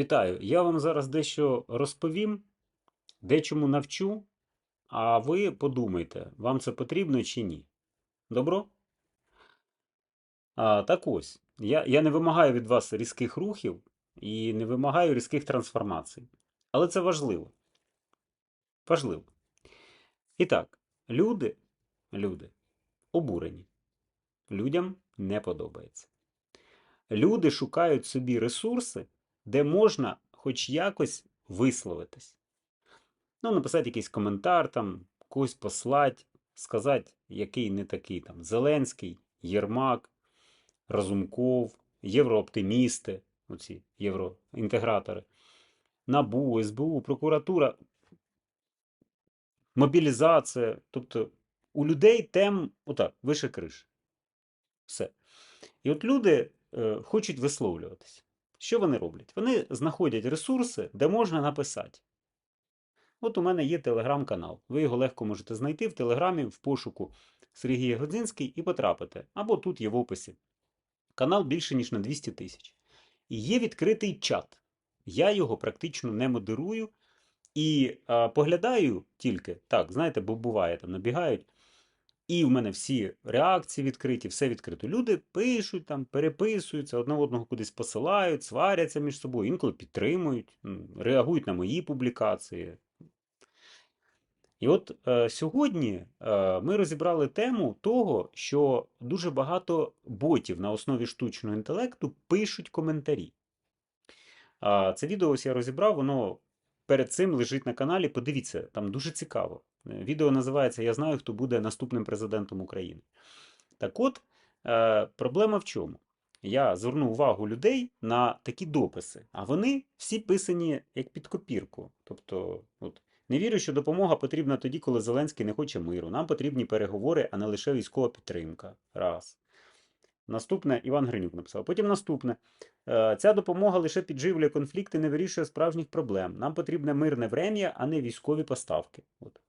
Вітаю! Я вам зараз дещо розповім, дечому навчу, а ви подумайте, вам це потрібно чи ні. Добро? А, так ось, я, я не вимагаю від вас різких рухів і не вимагаю різких трансформацій. Але це важливо. Важливо. І так, люди, люди обурені. Людям не подобається. Люди шукають собі ресурси, де можна хоч якось висловитись. Ну, написати якийсь коментар, там, когось послати, сказати, який не такий там Зеленський, Єрмак, Разумков, єврооптимісти, оці євроінтегратори, НАБУ, СБУ, прокуратура, мобілізація. Тобто у людей тем, отак, вище криш. Все. І от люди е, хочуть висловлюватися. Що вони роблять? Вони знаходять ресурси, де можна написати. От у мене є телеграм-канал. Ви його легко можете знайти в телеграмі в пошуку Сергій Годзинський і потрапити. Або тут є в описі. Канал більше, ніж на 200 тисяч. І є відкритий чат. Я його практично не модерую. І а, поглядаю тільки, так, знаєте, бо буває, там набігають. І в мене всі реакції відкриті, все відкрито. Люди пишуть, там, переписуються, одне одного кудись посилають, сваряться між собою, інколи підтримують, реагують на мої публікації. І от е, сьогодні е, ми розібрали тему того, що дуже багато ботів на основі штучного інтелекту пишуть коментарі. А, Це відео ось я розібрав, воно перед цим лежить на каналі. Подивіться, там дуже цікаво. Е, Відео називається Я знаю, хто буде наступним президентом України. Так от, е, проблема в чому? Я звернув увагу людей на такі дописи, а вони всі писані як під копірку. Тобто, от, не вірю, що допомога потрібна тоді, коли Зеленський не хоче миру. Нам потрібні переговори, а не лише військова підтримка. Раз. Наступне Іван Гринюк написав. Потім наступне. Е, Ця допомога лише підживлює конфлікти, не вирішує справжніх проблем. Нам потрібне мирне врем'я, а не військові поставки. От.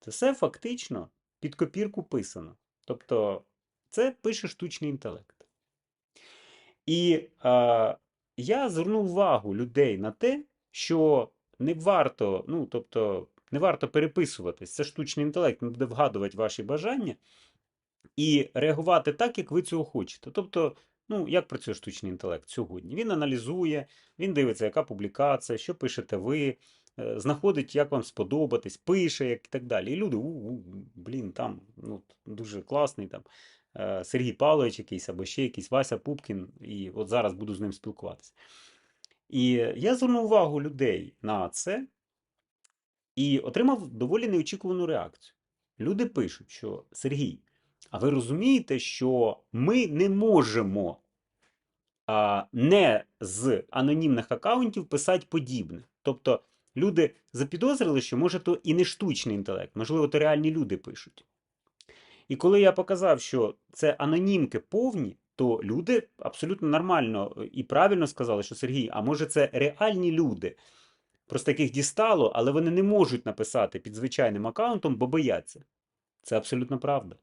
Це все фактично під копірку писано. Тобто, це пише штучний інтелект. І е, я звернув увагу людей на те, що не варто, ну, тобто, не варто переписуватись. Це штучний інтелект, він буде вгадувати ваші бажання і реагувати так, як ви цього хочете. Тобто, ну, як працює штучний інтелект сьогодні? Він аналізує, він дивиться, яка публікація, що пишете ви, е, знаходить, як вам сподобатись, пише, як і так далі. І люди, у, у, блін, там ну, дуже класний там. е, Сергій Павлович якийсь або ще якийсь Вася Пупкін, і от зараз буду з ним спілкуватися. І я звернув увагу людей на це і отримав доволі неочікувану реакцію. Люди пишуть, що Сергій, а ви розумієте, що ми не можемо а, не з анонімних аккаунтів писати подібне. Тобто люди запідозрили, що може то і не штучний інтелект, можливо, то реальні люди пишуть. І коли я показав, що це анонімки повні, то люди абсолютно нормально е, і правильно сказали, що Сергій, а може це реальні люди. Просто яких дістало, але вони не можуть написати під звичайним аккаунтом, бо бояться. Це абсолютно правда.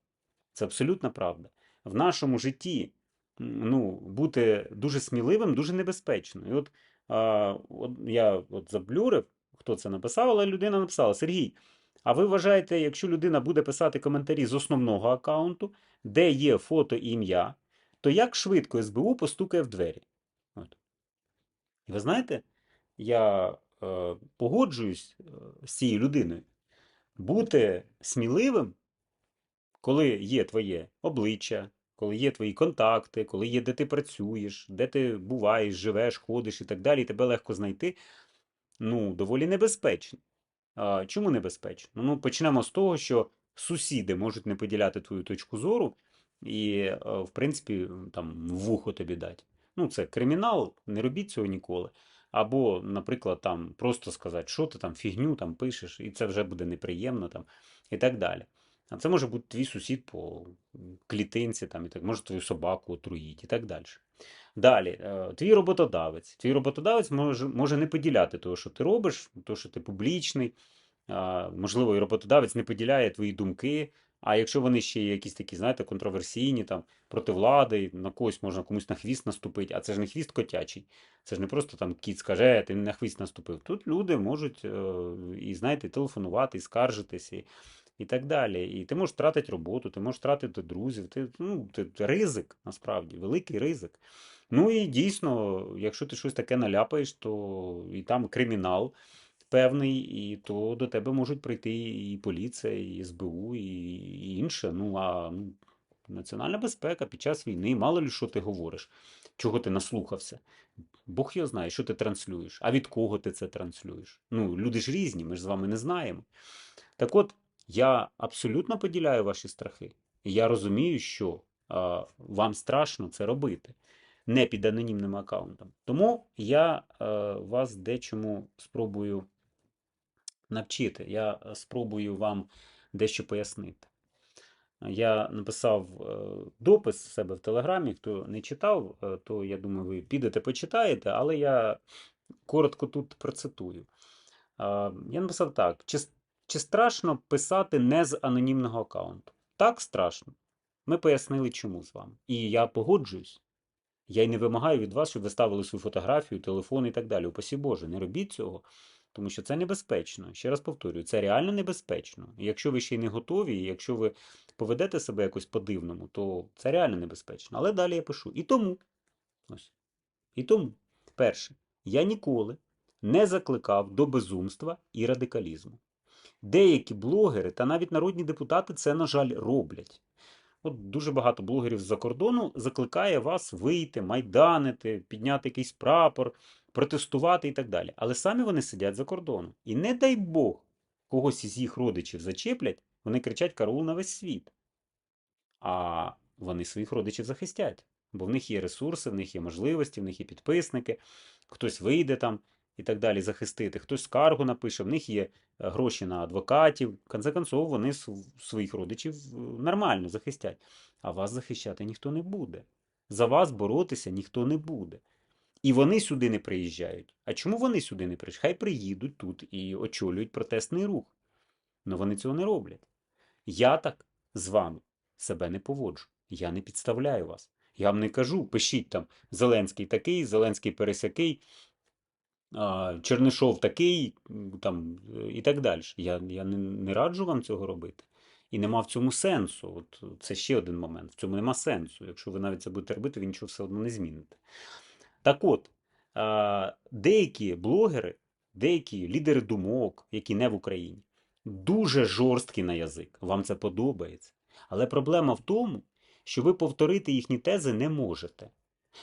Це абсолютно правда. В нашому житті ну, бути дуже сміливим дуже небезпечно. І от, а, от я от заблюрив, хто це написав, але людина написала: Сергій, а ви вважаєте, якщо людина буде писати коментарі з основного аккаунту, де є фото і ім'я, то як швидко СБУ постукає в двері? От. І ви знаєте, я е, погоджуюсь е, з цією людиною. Бути сміливим, коли є твоє обличчя, коли є твої контакти, коли є де ти працюєш, де ти буваєш, живеш, ходиш і так далі, і тебе легко знайти, ну, доволі небезпечно. А, чому небезпечно? Ну, почнемо з того, що сусіди можуть не поділяти твою точку зору і, е, в принципі, там вухо тобі дать. Ну, це кримінал, не робіть цього ніколи. Або, наприклад, там просто сказати, що ти там фігню там пишеш, і це вже буде неприємно там, і так далі. А це може бути твій сусід по клітинці, там, і так, може твою собаку отруїть і так далі. Далі, е, твій роботодавець. Твій роботодавець може, може не поділяти того, що ти робиш, того, що ти публічний. Можливо, і роботодавець не поділяє твої думки, А якщо вони ще є якісь такі, знаєте, контроверсійні, там, проти влади, на когось можна комусь на хвіст наступити, а це ж не хвіст котячий. Це ж не просто там кіт скаже, «Е, ти на хвіст наступив. Тут люди можуть е, і, знаєте, телефонувати, і скаржитись, і, і так далі. І ти можеш втратити роботу, ти можеш втратити друзів. Ти, ну, ти, ризик, насправді, великий ризик. Ну і дійсно, якщо ти щось таке наляпаєш, то і там кримінал певний, і то до тебе можуть прийти і поліція, і СБУ, і, і інше. Ну а ну, національна безпека під час війни, мало ли що ти говориш, чого ти наслухався. Бог його знає, що ти транслюєш, а від кого ти це транслюєш. Ну, люди ж різні, ми ж з вами не знаємо. Так от, я абсолютно поділяю ваші страхи. Я розумію, що а, вам страшно це робити не під анонімним аккаунтом. Тому я е, вас дечому спробую навчити. Я спробую вам дещо пояснити. Я написав е, допис себе в Телеграмі. Хто не читав, е, то я думаю, ви підете почитаєте, але я коротко тут процитую. Я написав так: чи, страшно писати не з анонімного аккаунту? Так страшно. Ми пояснили, чому з вами. І я погоджуюсь. Я й не вимагаю від вас, щоб ви ставили свою фотографію, телефон і так далі. Упасі Боже, не робіть цього, тому що це небезпечно. Ще раз повторюю, це реально небезпечно. І якщо ви ще й не готові, і якщо ви поведете себе якось по-дивному, то це реально небезпечно. Але далі я пишу. І тому, ось. І тому, перше, я ніколи не закликав до безумства і радикалізму. Деякі блогери та навіть народні депутати це, на жаль, роблять. От дуже багато блогерів з-за кордону закликає вас вийти, майданити, підняти якийсь прапор, протестувати і так далі. Але самі вони сидять за кордоном. І не дай Бог, когось із їх родичів зачеплять, вони кричать караул на весь світ. А вони своїх родичів захистять. Бо в них є ресурси, в них є можливості, в них є підписники, хтось вийде там і так далі захистити, хтось скаргу напише, в них є е, гроші на адвокатів. В конце концов, вони своїх родичів е, нормально захистять. А вас захищати ніхто не буде. За вас боротися ніхто не буде. І вони сюди не приїжджають. А чому вони сюди не приїжджають? Хай приїдуть тут і очолюють протестний рух. Але вони цього не роблять. Я так з вами себе не поводжу. Я не підставляю вас. Я вам не кажу, пишіть там Зеленський такий, Зеленський пересякий, Чернишов такий, там, і так далі. Я я не, раджу вам цього робити. І нема в цьому сенсу. От Це ще один момент. В цьому нема сенсу. Якщо ви навіть це будете робити, ви нічого все одно не зміните. Так от, деякі блогери, деякі лідери думок, які не в Україні, дуже жорсткі на язик. Вам це подобається. Але проблема в тому, що ви повторити їхні тези не можете.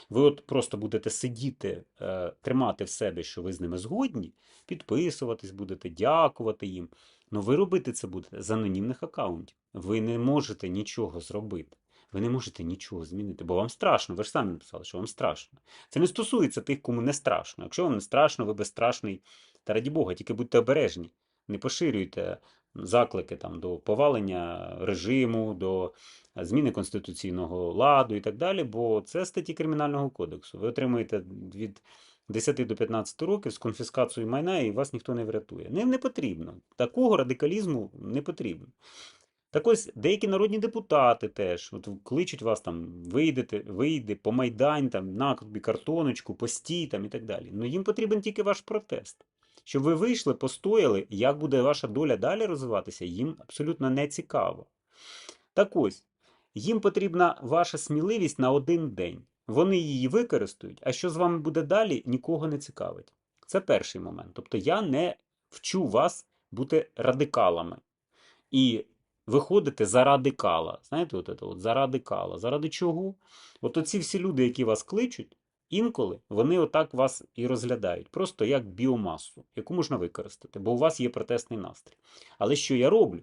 Ви от просто будете сидіти, е, тримати в себе, що ви з ними згодні, підписуватись будете, дякувати їм. Ну ви робити це будете з анонімних аккаунтів. Ви не можете нічого зробити. Ви не можете нічого змінити, бо вам страшно. Ви ж самі написали, що вам страшно. Це не стосується тих, кому не страшно. Якщо вам не страшно, ви безстрашний, та раді Бога, тільки будьте обережні. Не поширюйте заклики там, до повалення режиму, до зміни конституційного ладу і так далі, бо це статті Кримінального кодексу. Ви отримуєте від 10 до 15 років з конфіскацією майна і вас ніхто не врятує. Ним не потрібно. Такого радикалізму не потрібно. Так ось деякі народні депутати теж от кличуть вас там, вийдете, вийде, по майдань, там, на картоночку, постій там і так далі. Ну їм потрібен тільки ваш протест. Щоб ви вийшли, постояли, як буде ваша доля далі розвиватися, їм абсолютно не цікаво. Так ось, їм потрібна ваша сміливість на один день. Вони її використають, а що з вами буде далі, нікого не цікавить. Це перший момент. Тобто я не вчу вас бути радикалами. І виходите за радикала. Знаєте, от це, от, за радикала. Заради чого? От оці всі люди, які вас кличуть, інколи вони отак вас і розглядають, просто як біомасу, яку можна використати, бо у вас є протестний настрій. Але що я роблю?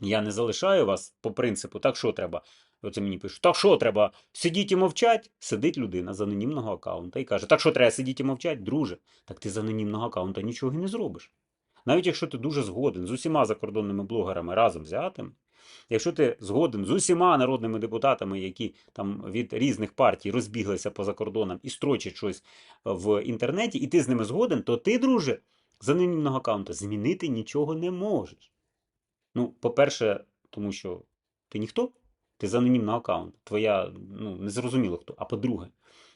Я не залишаю вас по принципу, так що треба. Оце мені пишуть, так що треба сидіть і мовчать? Сидить людина з анонімного аккаунта і каже, так що треба сидіти і мовчать, друже, так ти з анонімного аккаунта нічого і не зробиш. Навіть якщо ти дуже згоден з усіма закордонними блогерами разом взятими, якщо ти згоден з усіма народними депутатами, які там від різних партій розбіглися по закордонам і строчать щось в інтернеті, і ти з ними згоден, то ти, друже, з анонімного аккаунта змінити нічого не можеш. Ну, по-перше, тому що ти ніхто, ти з анонімного аккаунту, твоя, ну, незрозуміло хто. А по-друге,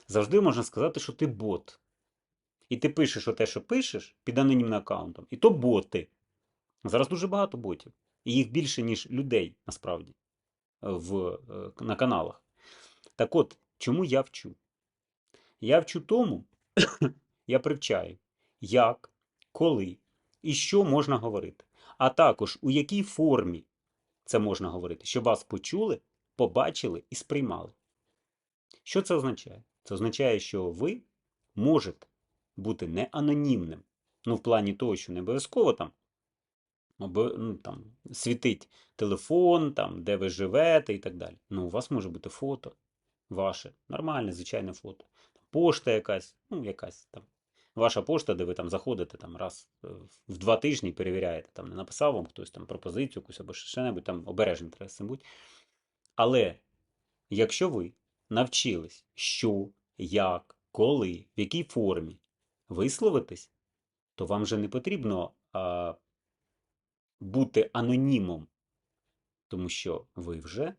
завжди можна сказати, що ти бот. І ти пишеш те, що пишеш під анонімним аккаунтом, і то боти. Зараз дуже багато ботів. І їх більше, ніж людей, насправді, в, е, на каналах. Так от, чому я вчу? Я вчу тому, я привчаю, як, коли і що можна говорити. А також у якій формі це можна говорити, щоб вас почули, побачили і сприймали. Що це означає? Це означає, що ви можете бути не анонімним. Ну, в плані того, що не обов'язково там, обо- ну, там світить телефон, там, де ви живете і так далі. Ну, у вас може бути фото ваше, нормальне, звичайне фото. Пошта якась, ну, якась там. Ваша пошта, де ви там заходите там раз е, в два тижні перевіряєте, там не написав вам хтось там пропозицію якусь або ще небудь там обережним треба з цим бути. Але якщо ви навчились, що, як, коли, в якій формі висловитись, то вам вже не потрібно бути анонімом, тому що ви вже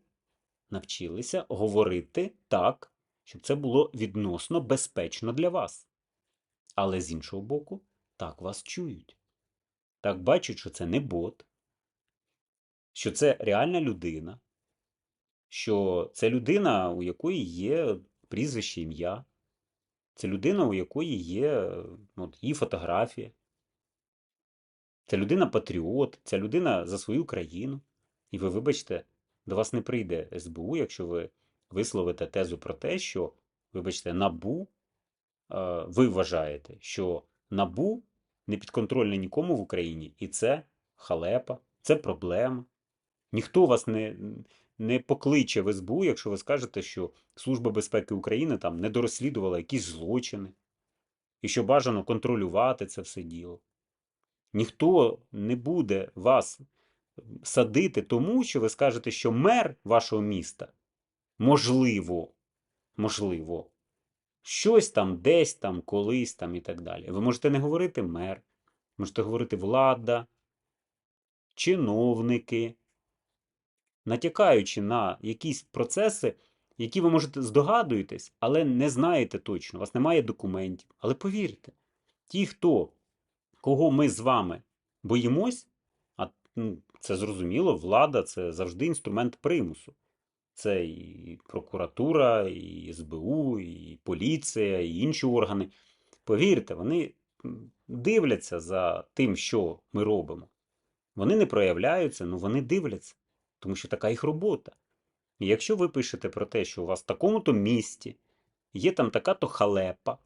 навчилися говорити так, щоб це було відносно безпечно для вас. Але з іншого боку, так вас чують. Так бачать, що це не бот, що це реальна людина, що це людина, у якої є прізвище ім'я, це людина, у якої є от, її фотографія. Це людина патріот, ця людина за свою країну. І ви, вибачте, до вас не прийде СБУ, якщо ви висловите тезу про те, що, вибачте, НАБУ, е, ви вважаєте, що НАБУ не підконтрольне нікому в Україні, і це халепа, це проблема. Ніхто вас не, не покличе в СБУ, якщо ви скажете, що Служба безпеки України там не дорозслідувала якісь злочини, і що бажано контролювати це все діло. Ніхто не буде вас садити тому, що ви скажете, що мер вашого міста, можливо, можливо, щось там, десь там, колись там і так далі. Ви можете не говорити мер, можете говорити влада, чиновники, натякаючи на якісь процеси, які ви можете здогадуєтесь, але не знаєте точно, у вас немає документів. Але повірте, ті, хто, кого ми з вами боїмось, а ну, це зрозуміло, влада це завжди інструмент примусу. Це і прокуратура, і СБУ, і поліція, і інші органи. Повірте, вони дивляться за тим, що ми робимо. Вони не проявляються, але вони дивляться, тому що така їх робота. І якщо ви пишете про те, що у вас в такому-то місті є там така-то халепа,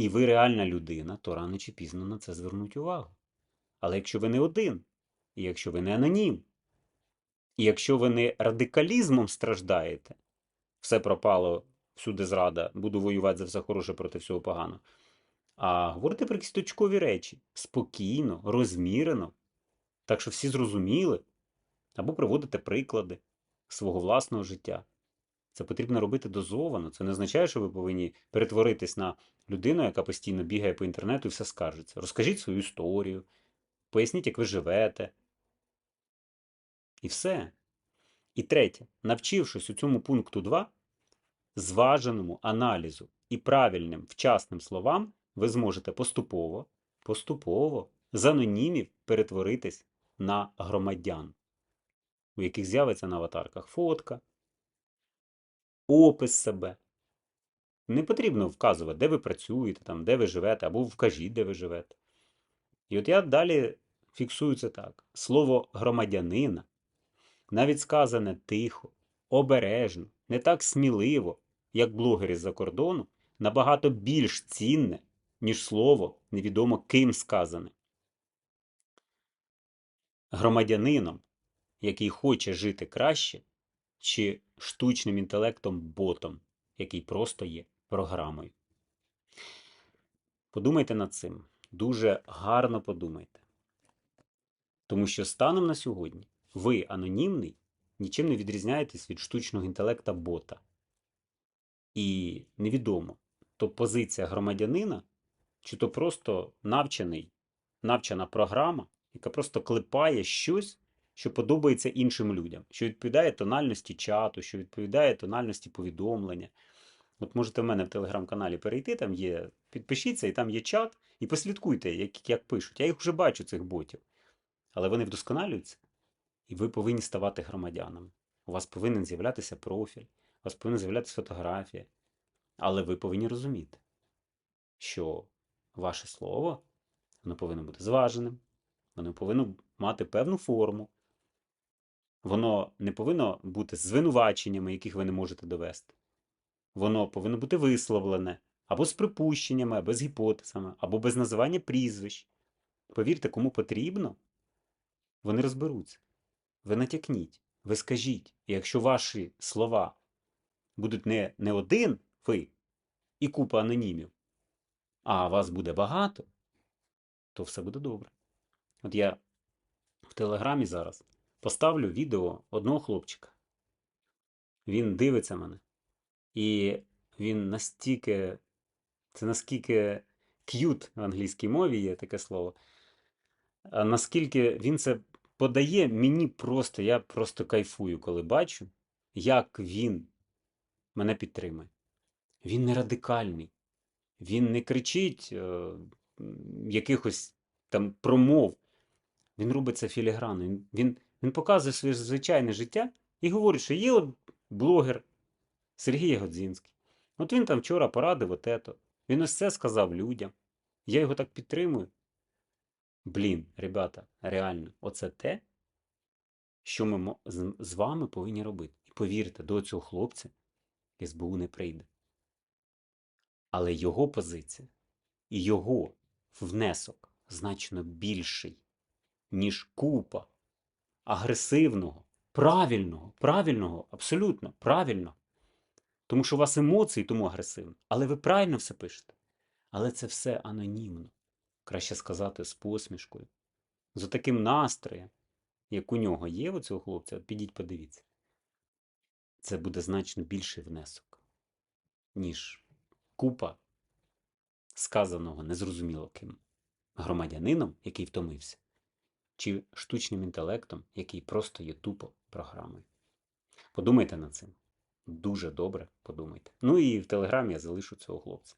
і ви реальна людина, то рано чи пізно на це звернуть увагу. Але якщо ви не один, і якщо ви не анонім, і якщо ви не радикалізмом страждаєте, все пропало, всюди зрада, буду воювати за все хороше проти всього поганого. А говорите про якісь точкові речі спокійно, розмірено, так що всі зрозуміли, або приводите приклади свого власного життя. Це потрібно робити дозовано. Це не означає, що ви повинні перетворитись на людину, яка постійно бігає по інтернету і все скаржиться. Розкажіть свою історію, поясніть, як ви живете. І все. І третє, навчившись у цьому пункту 2, зваженому аналізу і правильним вчасним словам, ви зможете поступово, поступово з анонімів перетворитись на громадян, у яких з'явиться на аватарках фотка, опис себе. Не потрібно вказувати, де ви працюєте, там, де ви живете, або вкажіть, де ви живете. І от я далі фіксую це так: слово громадянина, навіть сказане тихо, обережно, не так сміливо, як блогери з-за кордону, набагато більш цінне, ніж слово невідомо ким сказане. Громадянином, який хоче жити краще, чи штучним інтелектом ботом, який просто є програмою. Подумайте над цим. Дуже гарно подумайте. Тому що станом на сьогодні ви анонімний, нічим не відрізняєтесь від штучного інтелекта бота. І невідомо, то позиція громадянина, чи то просто навчений, навчена програма, яка просто клепає щось, що подобається іншим людям, що відповідає тональності чату, що відповідає тональності повідомлення. От можете в мене в телеграм-каналі перейти, там є, підпишіться, і там є чат, і послідкуйте, як, як пишуть. Я їх вже бачу, цих ботів. Але вони вдосконалюються, і ви повинні ставати громадянами. У вас повинен з'являтися профіль, у вас повинна з'являтися фотографія. Але ви повинні розуміти, що ваше слово воно повинно бути зваженим, воно повинно мати певну форму. Воно не повинно бути звинуваченнями, яких ви не можете довести. Воно повинно бути висловлене або з припущеннями, або з гіпотезами, або без називання прізвищ. Повірте, кому потрібно, вони розберуться. Ви натякніть, ви скажіть. І якщо ваші слова будуть не, не один ви і купа анонімів, а вас буде багато, то все буде добре. От я в Телеграмі зараз поставлю відео одного хлопчика. Він дивиться мене. І він настільки, це наскільки к'ют в англійській мові є таке слово. А наскільки він це подає, мені просто, я просто кайфую, коли бачу, як він мене підтримує. Він не радикальний, він не кричить е, якихось там промов. Він робить це. Він, він, він показує своє звичайне життя і говорить, що є блогер Сергій Годзінський. От він там вчора порадив от ето. Він ось це сказав людям. Я його так підтримую. Блін, ребята, реально, оце те, що ми з вами повинні робити. І повірте, до цього хлопця СБУ не прийде. Але його позиція і його внесок значно більший, ніж купа агресивного, правильного, правильного, абсолютно правильного. Тому що у вас емоції, тому агресивно. Але ви правильно все пишете. Але це все анонімно. Краще сказати з посмішкою. З таким настроєм, як у нього є у цього хлопця, от підіть подивіться. Це буде значно більший внесок, ніж купа сказаного незрозуміло ким громадянином, який втомився, чи штучним інтелектом, який просто є тупо програмою. Подумайте над цим. Дуже добре подумайте. Ну і в телеграмі я залишу цього хлопця.